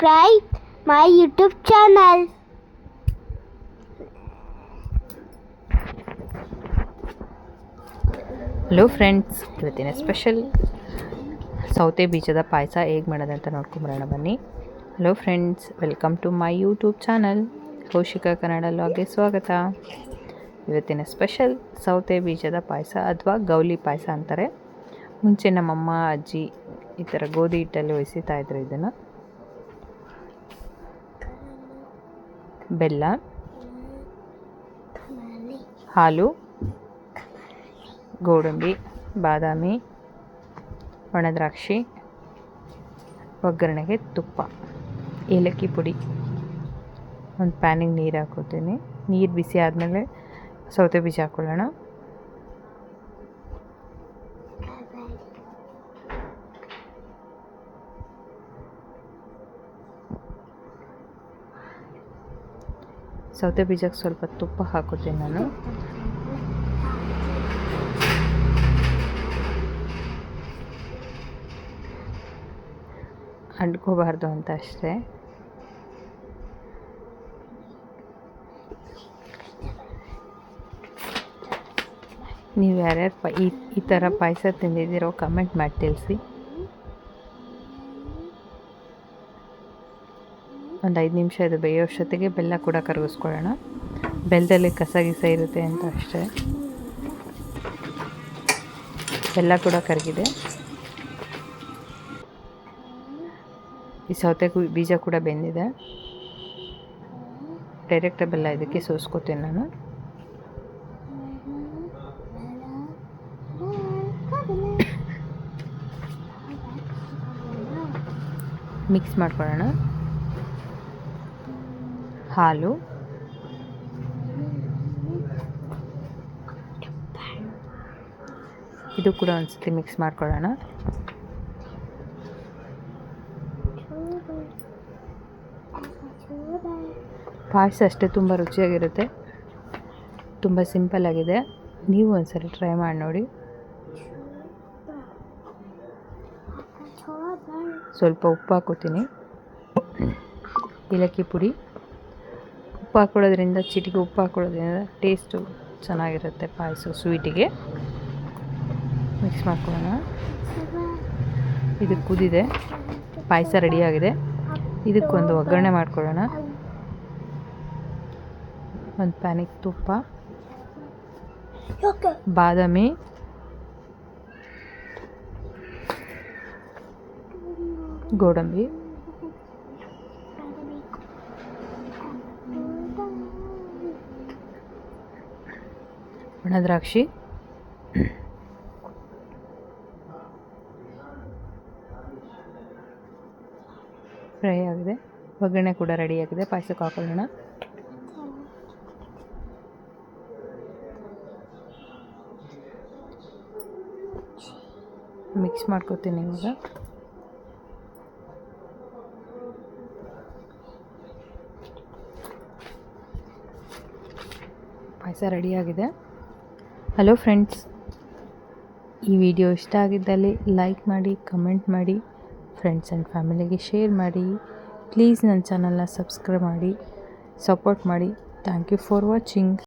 subscribe my YouTube channel. Hello friends ಇವತ್ತಿನ special ಸೌತೆ ಬೀಜದ ಪಾಯಸ ಹೇಗೆ ಮಾಡೋದಂತ ನೋಡ್ಕೊಂಬರೋಣ ಬನ್ನಿ. Hello friends welcome to my YouTube channel Kaushika Kannada ಲಾಗ್ಗೆ ಸ್ವಾಗತ. ಇವತ್ತಿನ ಸ್ಪೆಷಲ್ ಸೌತೆ ಬೀಜದ ಪಾಯಸ ಅಥವಾ ಗೌಲಿ ಪಾಯಸ ಅಂತಾರೆ. ಮುಂಚೆ ನಮ್ಮಮ್ಮ, ಅಜ್ಜಿ ಈ ಥರ ಗೋಧಿ ಹಿಟ್ಟಲ್ಲಿ ಒಯಿಸಿತಾ ಇದ್ರು ಇದನ್ನು. ಬೆಲ್ಲ ಹಾಲು ಗೋಡಂಬಿ ಬಾದಾಮಿ ಒಣದ್ರಾಕ್ಷಿ ಒಗ್ಗರಣೆಗೆ ತುಪ್ಪ ಏಲಕ್ಕಿ ಪುಡಿ. ಒಂದು ಪ್ಯಾನಿಗೆ ನೀರು ಹಾಕೋತೀನಿ. ನೀರು ಬಿಸಿ ಆದಮೇಲೆ ಸೌತೆ ಬೀಜ ಹಾಕ್ಕೊಳ್ಳೋಣ ಸೌತೆ ಬೀಜಕ್ಕೆ ಸ್ವಲ್ಪ ತುಪ್ಪ ಹಾಕೋತೀನಿ ನಾನು. ಅಂಟ್ಕೋಬಾರ್ದು ಅಂತ ಅಷ್ಟೇ. ನೀವು ಯಾರ್ಯಾರು ಈ ಈ ಥರ ಪಾಯಸ ತಿಂದಿದ್ದೀರೋ ಕಮೆಂಟ್ ಮಾಡಿ ತಿಳಿಸಿ. ಒಂದು ಐದು ನಿಮಿಷ ಇದು ಬೇಯೋಷ್ಟೊತ್ತಿಗೆ ಬೆಲ್ಲ ಕೂಡ ಕರಗಿಸ್ಕೊಳ್ಳೋಣ. ಬೆಲ್ಲದಲ್ಲಿ ಕಸ ಗಿಸ ಇರುತ್ತೆ ಅಂತ ಅಷ್ಟೇ. ಬೆಲ್ಲ ಕೂಡ ಕರಗಿದೆ. ಈ ಸೌತೆ ಬೀಜ ಕೂಡ ಬೆಂದಿದೆ. ಡೈರೆಕ್ಟ್ ಬೆಲ್ಲ ಇದಕ್ಕೆ ಸೋಸ್ಕೋತೀನಿ ನಾನು. ಮಿಕ್ಸ್ ಮಾಡ್ಕೊಳ್ಳೋಣ. ಹಾಲು. ಇದು ಕೂಡ ಒಂದ್ಸತಿ ಮಿಕ್ಸ್ ಮಾಡ್ಕೊಳ್ಳೋಣ. ಪಾಯಸ ಅಷ್ಟೇ ತುಂಬ ರುಚಿಯಾಗಿರುತ್ತೆ. ತುಂಬ ಸಿಂಪಲ್ ಆಗಿದೆ. ನೀವು ಒಂದ್ಸರಿ ಟ್ರೈ ಮಾಡಿ ನೋಡಿ. ಸ್ವಲ್ಪ ಉಪ್ಪು ಹಾಕೋತೀನಿ ಏಲಕ್ಕಿ ಪುಡಿ. ಉಪ್ಪು ಹಾಕೊಳ್ಳೋದ್ರಿಂದ, ಚಿಟಿಗೆ ಉಪ್ಪು ಹಾಕೊಳ್ಳೋದ್ರಿಂದ ಟೇಸ್ಟು ಚೆನ್ನಾಗಿರುತ್ತೆ ಪಾಯಸ ಸ್ವೀಟಿಗೆ ಮಿಕ್ಸ್ ಮಾಡ್ಕೊಳ್ಳೋಣ. ಇದು ಕುದಿದೆ. ಪಾಯಸ ರೆಡಿಯಾಗಿದೆ ಇದಕ್ಕೊಂದು ಒಗ್ಗರಣೆ ಮಾಡ್ಕೊಳ್ಳೋಣ. ಒಂದು ಪ್ಯಾನಿಗೆ ತುಪ್ಪ. ಬಾದಾಮಿ. ಗೋಡಂಬಿ. ಒಣದ್ರಾಕ್ಷಿ ಫ್ರೈ ಆಗಿದೆ. ಒಗ್ಗರಣೆ ಕೂಡ ರೆಡಿಯಾಗಿದೆ ಪಾಯಸಕ್ಕೆ ಹಾಕೊಳ್ಳೋಣ. ಮಿಕ್ಸ್ ಮಾಡ್ಕೋತೀನಿ ಇವಾಗ. ಪಾಯಸ ರೆಡಿಯಾಗಿದೆ ಹಲೋ ಫ್ರೆಂಡ್ಸ್ ಈ ವಿಡಿಯೋ ಇಷ್ಟ ಆಗಿದ್ದಲ್ಲಿ ಲೈಕ್ ಮಾಡಿ ಕಮೆಂಟ್ ಮಾಡಿ ಫ್ರೆಂಡ್ಸ್ ಆ್ಯಂಡ್ ಫ್ಯಾಮಿಲಿಗೆ ಶೇರ್ ಮಾಡಿ. ಪ್ಲೀಸ್ ನನ್ನ ಚಾನಲ್ನ ಸಬ್ಸ್ಕ್ರೈಬ್ ಮಾಡಿ ಸಪೋರ್ಟ್ ಮಾಡಿ. Thank you for watching